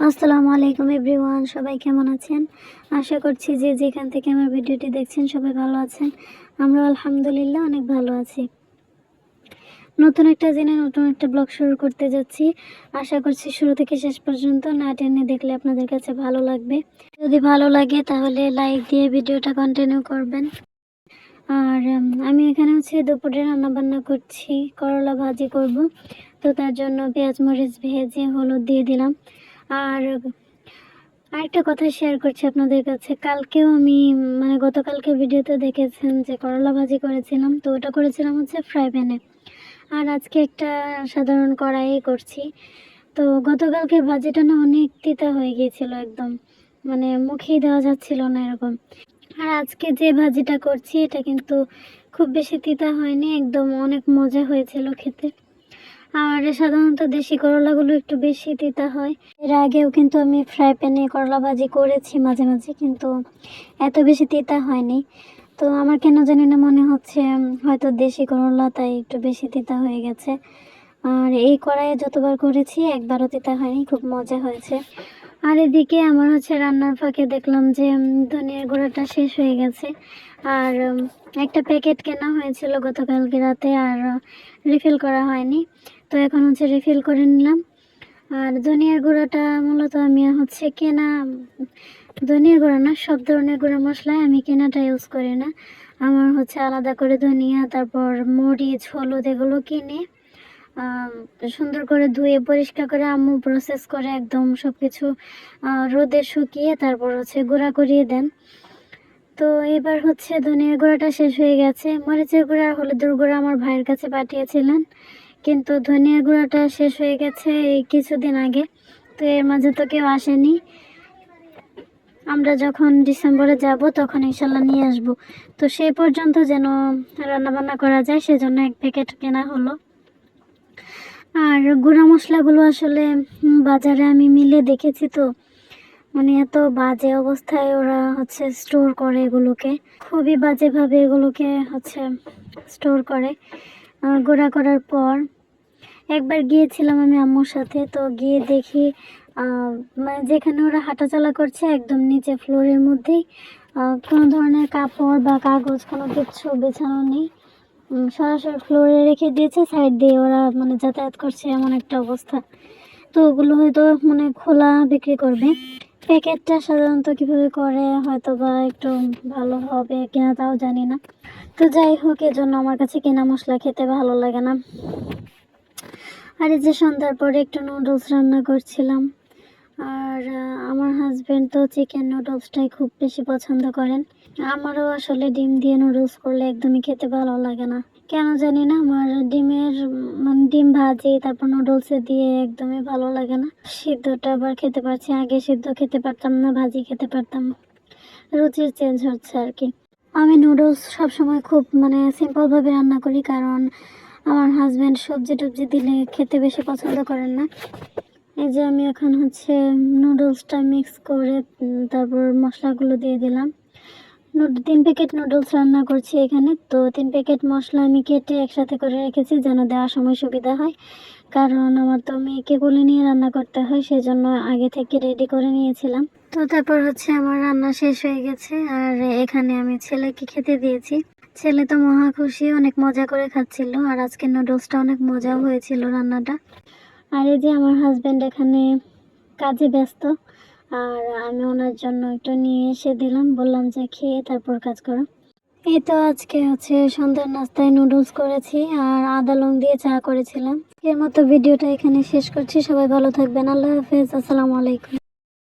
আসসালামু আলাইকুম এভরিওয়ান, সবাই কেমন আছেন? আশা করছি যে যেখান থেকে আমার ভিডিওটি দেখছেন সবাই ভালো আছেন। আমরা আলহামদুলিল্লাহ অনেক ভালো আছি। নতুন একটা দিনে নতুন একটা ব্লগ শুরু করতে যাচ্ছি। আশা করছি শুরু থেকে শেষ পর্যন্ত না টেনে দেখলে আপনাদের কাছে ভালো লাগবে। যদি ভালো লাগে তাহলে লাইক দিয়ে ভিডিওটা কন্টিনিউ করবেন। আর আমি এখানে হচ্ছে দুপুরে রান্না বান্না করছি, করলা ভাজি করব। তো তার জন্য পেঁয়াজ মরিচ ভেজে হলুদ দিয়ে দিলাম। আর আরেকটা কথা শেয়ার করছি আপনাদের কাছে। কালকেও আমি মানে গতকালকে ভিডিওতে দেখেছেন যে করলা ভাজি করেছিলাম, তো ওটা করেছিলাম হচ্ছে ফ্রাই প্যানে আর আজকে একটা সাধারণ কড়াইয়ে করছি। তো গতকালকে ভাজিটা না অনেক তিতা হয়ে গিয়েছিল একদম মানে মুখেই দেওয়া যাচ্ছিল না এরকম। আর আজকে যে ভাজিটা করছি, এটা কিন্তু খুব বেশি তিতা হয়নি, একদম অনেক মজা হয়েছিল খেতে। আর সাধারণত দেশি করলাগুলো একটু বেশি তিতা হয়। এর আগেও কিন্তু আমি ফ্রাই প্যানে করলা ভাজি করেছি মাঝে মাঝে, কিন্তু এত বেশি তিতা হয়নি। তো আমার কেন জানি না মনে হচ্ছে হয়তো দেশি করলা তাই একটু বেশি তিতা হয়ে গেছে। আর এই কড়াইয়ে যতবার করেছি, একবারও তিতা হয়নি, খুব মজা হয়েছে। আর এদিকে আমার হচ্ছে রান্নার ফাঁকে দেখলাম যে ধনিয়ার গুঁড়োটা শেষ হয়ে গেছে। আর একটা প্যাকেট কেনা হয়েছিল গতকালকে রাতে, আর রিফিল করা হয়নি। তো এখন হচ্ছে রিফিল করে নিলাম। আর ধনিয়ার গুঁড়াটা মূলত আমি হচ্ছে কেনা, ধনিয়ার গুঁড়া না, সব ধরনের গুঁড়া মশলায় আমি কেনাটা ইউজ করি না। আমার হচ্ছে আলাদা করে ধনিয়া, তারপর মরিচ, হলুদ এগুলো কিনে সুন্দর করে ধুয়ে পরিষ্কার করে আম্মু প্রসেস করে একদম সব কিছু রোদে শুকিয়ে তারপর হচ্ছে গুঁড়া করিয়ে দেন। তো এবার হচ্ছে ধনিয়ার গুঁড়াটা শেষ হয়ে গেছে। মরিচের গুঁড়া আর হলুদের গুঁড়া আমার ভাইয়ের কাছে পাঠিয়েছিলেন। কিন্তু ধনিয়ার গুঁড়াটা শেষ হয়ে গেছে এই কিছুদিন আগে, তো এর মাঝে তো কেউ আসেনি। আমরা যখন ডিসেম্বরে যাব তখন ইনশাল্লাহ নিয়ে আসব। তো সেই পর্যন্ত যেন রান্নাবান্না করা যায়, সেজন্য এক প্যাকেট কেনা হলো। আর গুঁড়া মশলাগুলো আসলে বাজারে আমি মিলে দেখেছি তো মানে এত বাজে অবস্থায় ওরা হচ্ছে স্টোর করে এগুলোকে। খুবই বাজেভাবে এগুলোকে হচ্ছে স্টোর করে। গুঁড়া করার পর একবার গিয়েছিলাম আমি আম্মুর সাথে, তো গিয়ে দেখি মানে যেখানে ওরা হাঁটাচলা করছে একদম নিচে ফ্লোরের মধ্যেই কোনো ধরনের কাপড় বা কাগজ কোনো কিছু বেছানো নেই। সরাসরি ফ্লোরে রেখে দিয়েছে, সাইড দিয়ে ওরা মানে যাতায়াত করছে এমন একটা অবস্থা। তো ওগুলো হয়তো মানে খোলা বিক্রি করবে। প্যাকেটটা সাধারণত কীভাবে করে, হয়তো বা একটু ভালো হবে কিনা তাও জানি না। তো যাই হোক, এজন্য আমার কাছে কেনা মশলা খেতে ভালো লাগে না। আর এই যে সন্ধ্যার পরে একটু নুডলস রান্না করছিলাম। আর আমার হাজবেন্ড তো চিকেন নুডলসটাই খুব বেশি পছন্দ করেন। আমারও আসলে ডিম দিয়ে নুডলস করলে একদমই খেতে ভালো লাগে না। কেন জানি না, আমার ডিমের মানে ডিম ভাজি, তারপর নুডলসে দিয়ে একদমই ভালো লাগে না। সিদ্ধটা আবার খেতে পারছি, আগে সিদ্ধ খেতে পারতাম না, ভাজি খেতে পারতাম রুচির চেঞ্জ হচ্ছে আর কি। আমি নুডলস সবসময় খুব মানে সিম্পলভাবে রান্না করি, কারণ আমার হাজব্যান্ড সবজি টবজি দিলে খেতে বেশি পছন্দ করেন না। এই যে আমি এখন হচ্ছে নুডলসটা মিক্স করে তারপর মশলাগুলো দিয়ে দিলাম। নুড- তিন প্যাকেট নুডলস রান্না করছি এখানে। তো তিন প্যাকেট মশলা আমি কেটে একসাথে করে রেখেছি যেন দেওয়ার সময় সুবিধা হয়। কারণ আমার তো মেয়েকে কোলে নিয়ে রান্না করতে হয়, সেজন্য আগে থেকে রেডি করে নিয়েছিলাম। তো তারপর হচ্ছে আমার রান্না শেষ হয়ে গেছে, আর এখানে আমি ছেলেকে খেতে দিয়েছি। ছেলে তো মহা খুশি, অনেক মজা করে খাচ্ছিল, আর আজকে নুডলসটা অনেক মজাও হয়েছিল রান্নাটা। আর এই যে আমার হাজব্যান্ড এখানে কাজে ব্যস্ত, আর আমি ওনার জন্য একটু নিয়ে এসে দিলাম, বললাম যে খেয়ে তারপর কাজ করো। এই তো আজকে হচ্ছে সন্ধ্যার নাস্তায় নুডলস করেছি, আর আদা লং দিয়ে চা করেছিলাম। এর মতো ভিডিওটা এখানে শেষ করছি, সবাই ভালো থাকবেন, আল্লাহ হাফেজ, আসসালামু আলাইকুম।